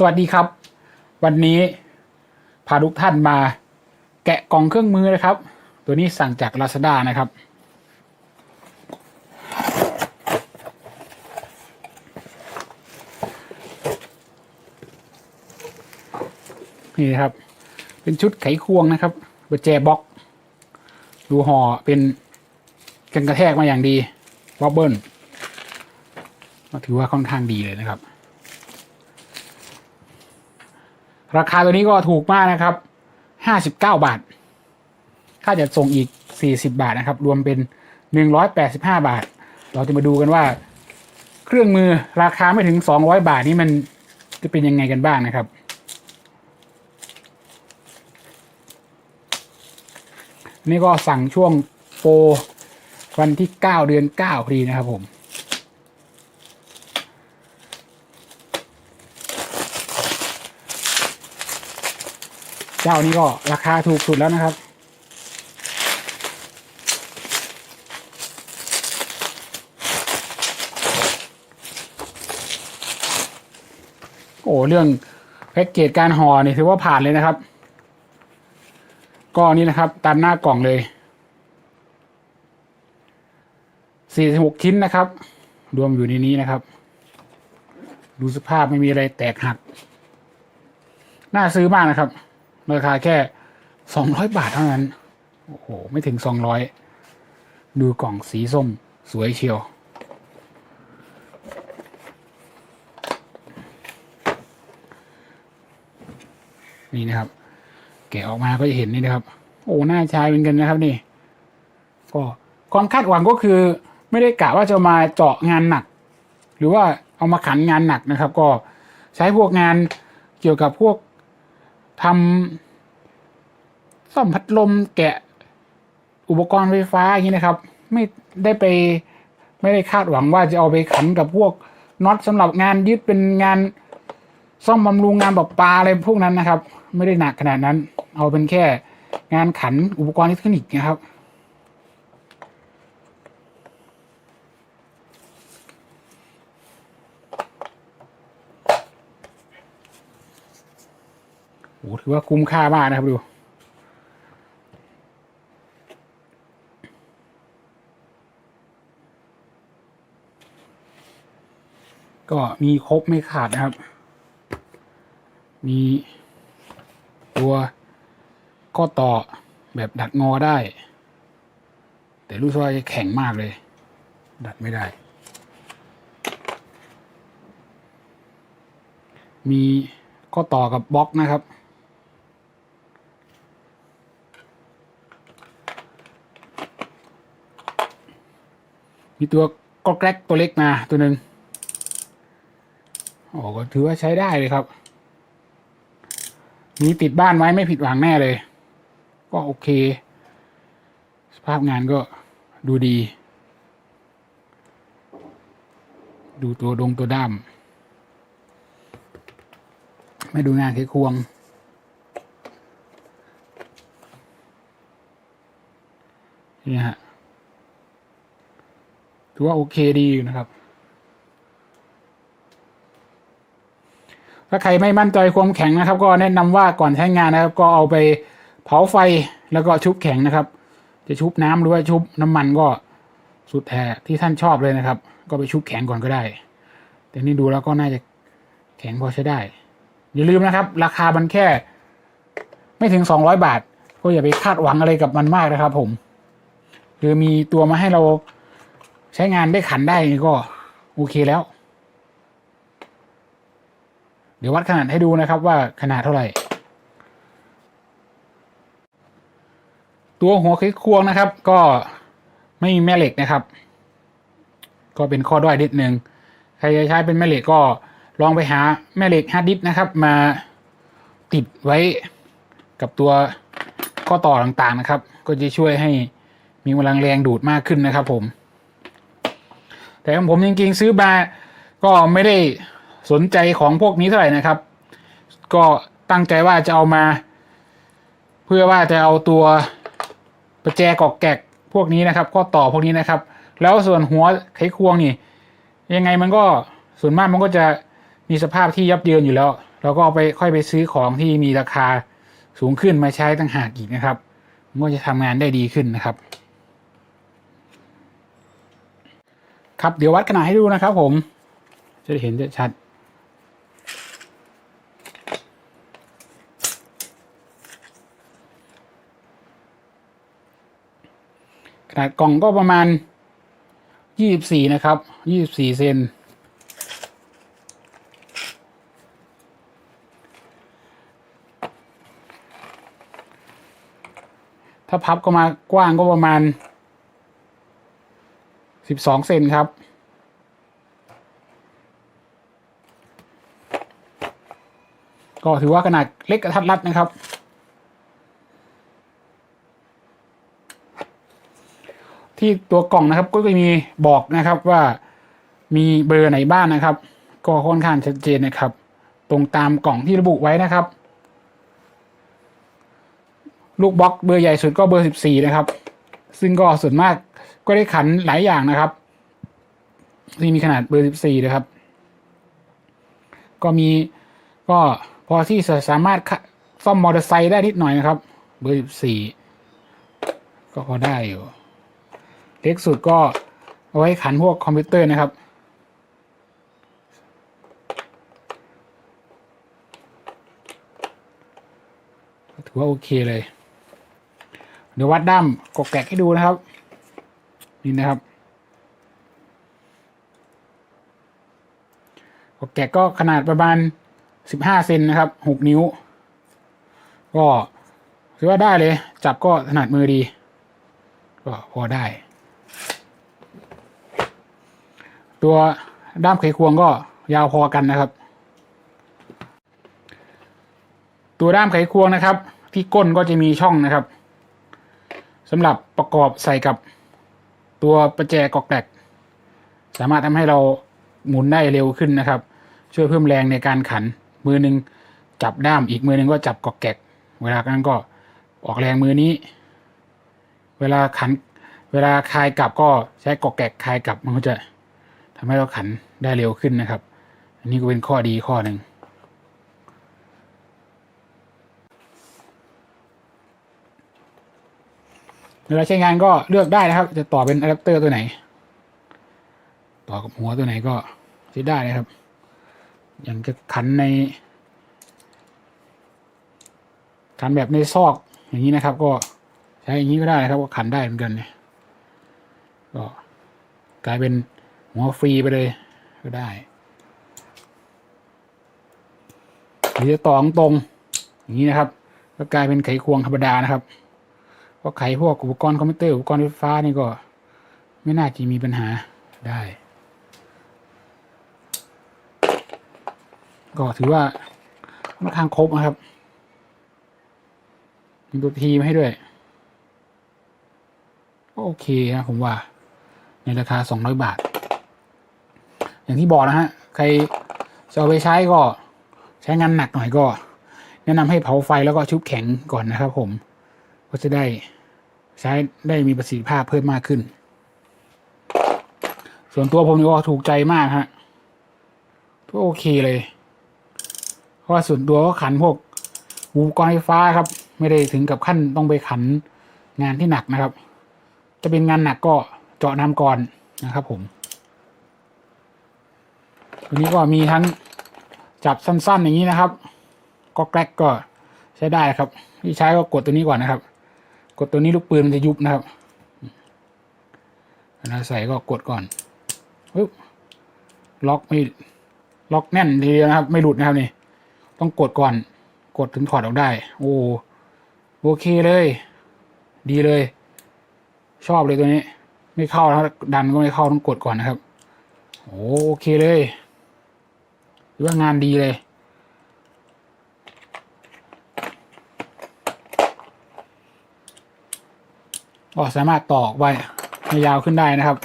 สวัสดีครับ วันนี้พาทุกท่านมาแกะกล่องเครื่องมือนะครับ ตัวนี้สั่งจาก Lazada นะครับ นี่นะครับ เป็นชุดไขควงนะครับเบอร์แจบ็อก ดูห่อเป็นกันกระแทกมาอย่างดีวอบเบิลถือว่าค่อนข้างดีเลยนะครับ ราคาตัวนี้ก็ถูกมากนะครับห้าสิบเก้าบาท ค่าจัดส่งอีกสี่สิบาทนะครับ รวมเป็นหนึ่งร้อยแปดสิบห้าบาท เราจะมาดูกันว่า เครื่องมือราคาไม่ถึงสองร้อยบาทนี่มันจะเป็นยังไงกันบ้างนะครับ นี่ก็สั่งช่วงโปรวันที่เก้าเดือนเก้าพอดีนะครับผม เจ้านี้ก็ราคาถูกสุดแล้วนะครับ โอ้เรื่องแพ็กเกจการห่อนี่ถือว่าผ่านเลยนะครับ ก็นี่นะครับ ตามหน้ากล่องเลย46ชิ้นนะครับ รวมอยู่ในนี้นะครับ ดูสภาพไม่มีอะไรแตกหัก น่าซื้อมากนะครับ ราคาแค่200บาทเท่านั้น โอ้โห ไม่ถึง200ดูกล่องสีส้มสวยเชียว นี่นะครับ แกะออกมาก็จะเห็นนี่นะครับ โอ้หน้าชายเป็นกันนะครับนี่ ก็ความคาดหวังก็คือ ไม่ได้กะว่าจะมาเจาะงานหนัก หรือว่าเอามาขันงานหนักนะครับ ก็ใช้พวกงานเกี่ยวกับพวก ทำซ่อมพัดลมแกะอุปกรณ์ไฟฟ้าอย่างนี้นะครับ ไม่ได้ไปไม่ได้คาดหวังว่าจะเอาไปขันกับพวกน็อตสำหรับงานยึดเป็นงานซ่อมบำรุงงานแบบปลาอะไรพวกนั้นนะครับ ไม่ได้หนักขนาดนั้น เอาเป็นแค่งานขันอุปกรณ์อิเล็กทรอนิกส์นะครับ ถือว่าคุ้มค่ามากนะครับดูก็มีครบไม่ขาดนะครับ มีตัวข้อต่อแบบดัดงอได้ แต่รู้สึกว่าแข็งมากเลย ดัดไม่ได้ มีข้อต่อกับบล็อกนะครับ มีตัวก็แกรกตัวเล็กมาตัวหนึ่งโอ้ก็ถือว่าใช้ได้เลยครับ มีติดบ้านไว้ไม่ผิดหวังแน่เลย ก็โอเค สภาพงานก็ดูดี ดูตัวดงตัวด้ามไม่ดูงานไขควงนี่ฮะ ถือว่าโอเคดีอยู่นะครับ ถ้าใครไม่มั่นใจความแข็งนะครับ ก็แนะนำว่าก่อนใช้งานนะครับ ก็เอาไปเผาไฟแล้วก็ชุบแข็งนะครับ จะชุบน้ำหรือว่าชุบน้ำมันก็สุดแท้ที่ท่านชอบเลยนะครับ ก็ไปชุบแข็งก่อนก็ได้ แต่นี่ดูแล้วก็น่าจะแข็งพอใช้ได้ อย่าลืมนะครับ ราคามันแค่ ไม่ถึงสองร้อยบาท ก็อย่าไปคาดหวังอะไรกับมันมากนะครับ ผม คือมีตัวมาให้เรา ใช้งานได้ขันได้ก็ โอเคแล้ว เดี๋ยววัดขนาดให้ดูนะครับว่าขนาดเท่าไหร่ ตัวหัวไขควงนะครับ ก็ไม่มีแม่เหล็กนะครับ ก็เป็นข้อด้อยนิดนึงใครจะใช้เป็นแม่เหล็กก็ลองไปหาแม่เหล็กฮาร์ดดิสนะครับ มาติดไว้กับตัวข้อต่อต่างๆนะครับ ก็จะช่วยให้มีกำลังแรงดูดมากขึ้นนะครับผม แต่ของผมจริงๆซื้อมาก็ไม่ได้สนใจของพวกนี้เท่าไหร่นะครับ ก็ตั้งใจว่าจะเอามา เพื่อว่าจะเอาตัวประแจกอกแกกพวกนี้นะครับ ก็ต่อพวกนี้นะครับ แล้วส่วนหัวไขควงนี่ ยังไงมันก็ส่วนมากมันก็จะมีสภาพที่ยับเยินอยู่แล้ว เราก็ไปค่อยไปซื้อของที่มีราคาสูงขึ้นมาใช้ต่างหากอีกนะครับ มันก็จะทำงานได้ดีขึ้นนะครับ ครับเดี๋ยววัดขนาดให้ดูนะครับผม จะเห็นชัด ขนาดกล่องก็ประมาณ24นะครับ24เซนถ้าพับก็มากว้างก็ประมาณ 12เซนครับ ก็ถือว่าขนาดเล็กกระทัดรัดนะครับ ที่ตัวกล่องนะครับก็จะมีบอกนะครับว่ามีเบอร์ไหนบ้างนะครับ ก็ค่อนข้างชัดเจนนะครับ ตรงตามกล่องที่ระบุไว้นะครับ ลูกบล็อกเบอร์ใหญ่สุดก็เบอร์สิบสี่นะครับ ซึ่งก็ส่วนมากก็ได้ขันหลายอย่างนะครับที่มีขนาดเบอร์สิบสี่นะครับ ก็มีก็พอที่จะสามารถซ่อมมอเตอร์ไซค์ได้นิดหน่อยนะครับ เบอร์สิบสี่ก็พอได้อยู่ เล็กสุดก็เอาไว้ขันพวกคอมพิวเตอร์นะครับถือว่าโอเคเลย เดี๋ยววัดด้ามกกแกะให้ดูนะครับ นี่นะครับกกแกะก็ขนาดประมาณสิบห้าเซนนะครับหกนิ้ว ก็ถือว่าได้เลย จับก็ถนัดมือดี ก็พอได้ ตัวด้ามไขควงก็ยาวพอกันนะครับ ตัวด้ามไขควงนะครับ ที่ก้นก็จะมีช่องนะครับ สำหรับประกอบใส่กับตัวประแจกอกแกลกสามารถทำให้เราหมุนได้เร็วขึ้นนะครับ ช่วยเพิ่มแรงในการขัน มือหนึ่งจับด้ามอีกมือหนึ่งก็จับกอกแกลกเวลานั้นก็ออกแรงมือนี้ เวลาขัน เวลาคลายกลับก็ใช้กอกแกกคลายกลับมันก็จะทำให้เราขันได้เร็วขึ้นนะครับ อันนี้ก็เป็นข้อดีข้อหนึ่ง เวลาใช้งานก็เลือกได้นะครับ จะต่อเป็นอะแดปเตอร์ตัวไหน ต่อกับหัวตัวไหนก็ใช้ได้นะครับ อย่างจะขันใน ขันแบบในซอกอย่างนี้นะครับ ก็ใช้อย่างนี้ก็ได้นะครับ ก็ขันได้เหมือนกันเนี่ยก็กลายเป็นหัวฟรีไปเลยก็ได้หรือจะต่อตรงอย่างนี้นะครับ ก็กลายเป็นไขควงธรรมดานะครับ พราะไขพวกอุปกรณ์คอมพิวเตอร์อุปกรณ์ไฟฟ้านี่ก็ ไม่น่าจะมีปัญหาได้ ก็ถือว่าค่อนข้างครบนะครับ มีตัวทีมาให้ด้วย ก็โอเคนะผมว่า ในราคาสองร้อยบาท อย่างที่บอกนะฮะ ใครจะเอาไปใช้ก็ใช้งานหนักหน่อยก็ แนะนำให้เผาไฟแล้วก็ชุบแข็งก่อนนะครับผม ก็จะได้ใช้ได้มีประสิทธิภาพเพิ่มมากขึ้น ส่วนตัวผมนี่ก็ถูกใจมากฮะก็โอเคเลย เพราะว่าส่วนตัวก็ขันพวกอุปกรณ์ไฟฟ้าครับ ไม่ได้ถึงกับขั้นต้องไปขันงานที่หนักนะครับ จะเป็นงานหนักก็เจาะน้ำก่อนนะครับผมตัวนี้ก็มีทั้งจับสั้นๆอย่างนี้นะครับ ก็แกลกก็ใช้ได้ครับ ที่ใช้ก็กดตัวนี้ก่อนนะครับ กดตัวนี้ลูกปืนมันจะยุบนะครับเวลาใส่ก็กดก่อนปึ๊บล็อกไม่ล็อกแน่นทีเดียวนะครับ ไม่หลุดนะครับนี่ต้องกดก่อน กดถึงถอดออกได้ โอ้โอเคเลย ดีเลย ชอบเลยตัวนี้ ไม่เข้าแล้วดันก็ไม่เข้าต้องกดก่อนนะครับโอ้โอเคเลยหรือว่างานดีเลย ก็สามารถต่อกไปให้ยาวขึ้นได้นะครับ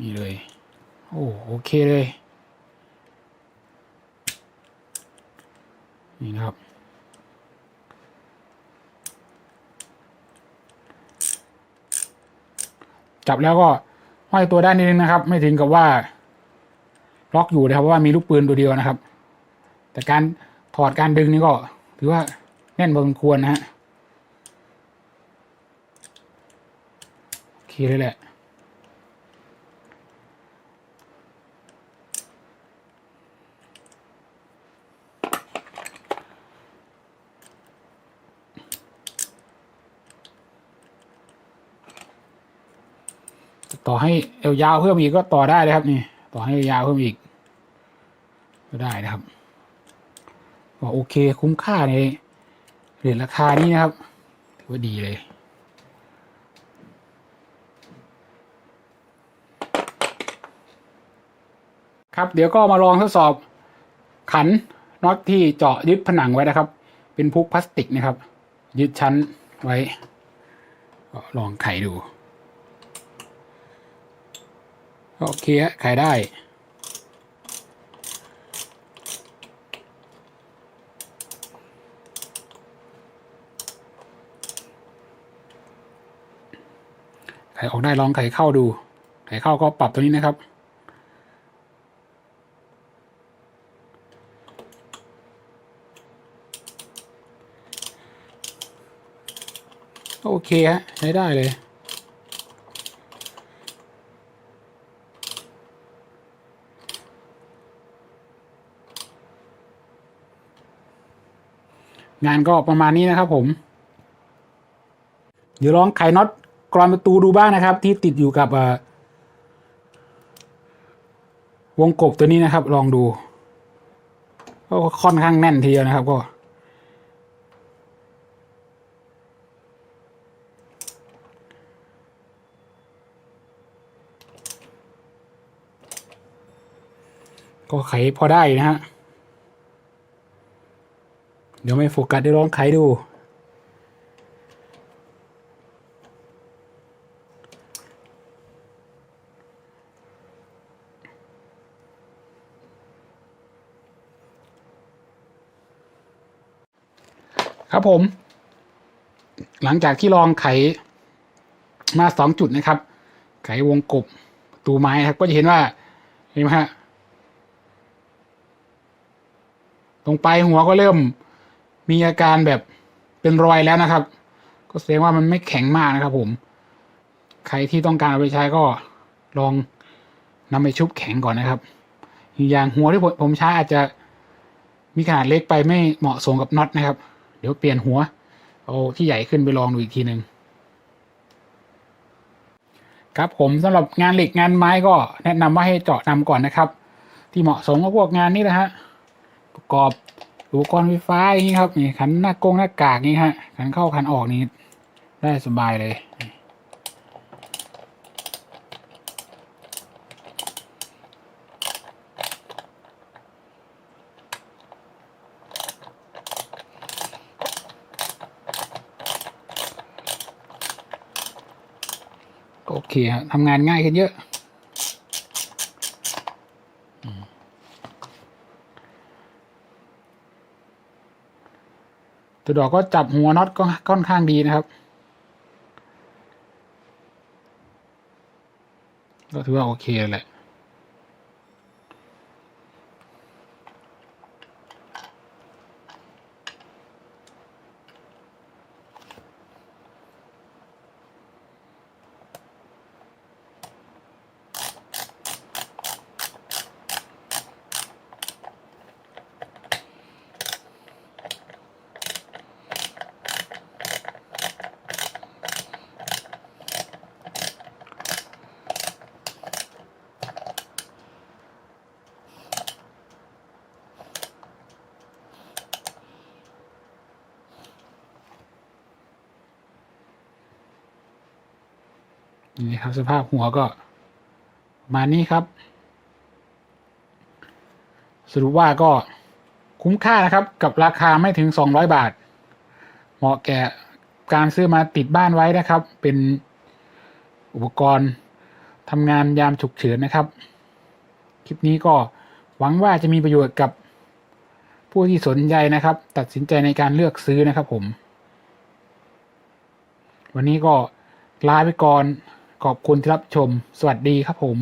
นี่เลย โอ้โอเคเลย นี่นะครับ จับแล้วก็ห้อยตัวด้านนิดนึงนะครับ ไม่ถึงกับว่าล็อกอยู่นะครับเพราะว่ามีลูกปืนตัวเดียวนะครับ แต่การถอดการดึงนี่ก็ถือว่าแน่นพอสมควรนะฮะโอ เคเลยแหละต่อให้เอวยาวเพิ่มอีกก็ต่อได้เลยครับนี่ ต่อให้ยาวเพิ่มอีก ก็ได้นะครับก็โอเคคุ้มค่าในเหรียญราคานี้นะครับถือว่าดีเลย ครับเดี๋ยวก็มาลองทดสอบขันน็อตที่เจาะยึดผนังไว้นะครับ เป็นพุกพลาสติกนะครับ ยึดชั้นไว้ก็ลองไขดู โอเคฮะขได้ไขออกได้ลองไขเข้าดู ไขเข้าก็ปรับตัวนี้นะครับ โอเคฮะใช้ได้เลย งานก็ประมาณนี้นะครับผม เดี๋ยวลองไขน็อตกรอนประตูดูบ้างนะครับ ที่ติดอยู่กับวงกบตัวนี้นะครับ ลองดูก็ค่อนข้างแน่นทีเดียวนะครับก็ ก็ไขพอได้นะฮะ เดี๋ยวไม่โฟกัสเดี๋ยวลองไขดู ครับผม หลังจากที่ลองไขมาสองจุดนะครับ ไขวงกบตูไม้ครับ ก็จะเห็นว่าเห็นไหมฮะ ตรงปลายหัวก็เริ่มมีอาการแบบเป็นรอยแล้วนะครับ ก็แสดงว่ามันไม่แข็งมากนะครับ ผม ใครที่ต้องการเอาไปใช้ก็ลองนำไปชุบแข็งก่อนนะครับ อีกอย่างหัวที่ผมผมใช้อาจจะมีขนาดเล็กไปไม่เหมาะสมกับน็อตนะครับ เดี๋ยวเปลี่ยนหัว เอาที่ใหญ่ขึ้นไปลองดูอีกทีหนึ่งครับผมสำหรับงานเหล็กงานไม้ก็แนะนำว่าให้เจาะนำก่อนนะครับ ที่เหมาะสมกับพวกงานนี้นะฮะ ประกอบอุปกรณ์ไฟฟ้าอย่างนี้ครับนี่ขันหน้ากงหน้ากากนี่ฮะขันเข้าขันออกนี่ได้สบายเลย โอเคครับทำงานง่ายขึ้นเยอะ ตัวดอกก็จับหัวน็อตก็ค่อนข้างดีนะครับก็ถือว่าโอเคแหละ นี่ครับ สภาพหัวก็ประมาณนี้ครับ สรุปว่าก็คุ้มค่านะครับ กับราคาไม่ถึงสองร้อยบาท เหมาะแก่การซื้อมาติดบ้านไว้นะครับ เป็นอุปกรณ์ทำงานยามฉุกเฉินนะครับ คลิปนี้ก็หวังว่าจะมีประโยชน์กับผู้ที่สนใจนะครับ ตัดสินใจในการเลือกซื้อนะครับผม วันนี้ก็ลาไปก่อน ขอบคุณที่รับชม สวัสดีครับผม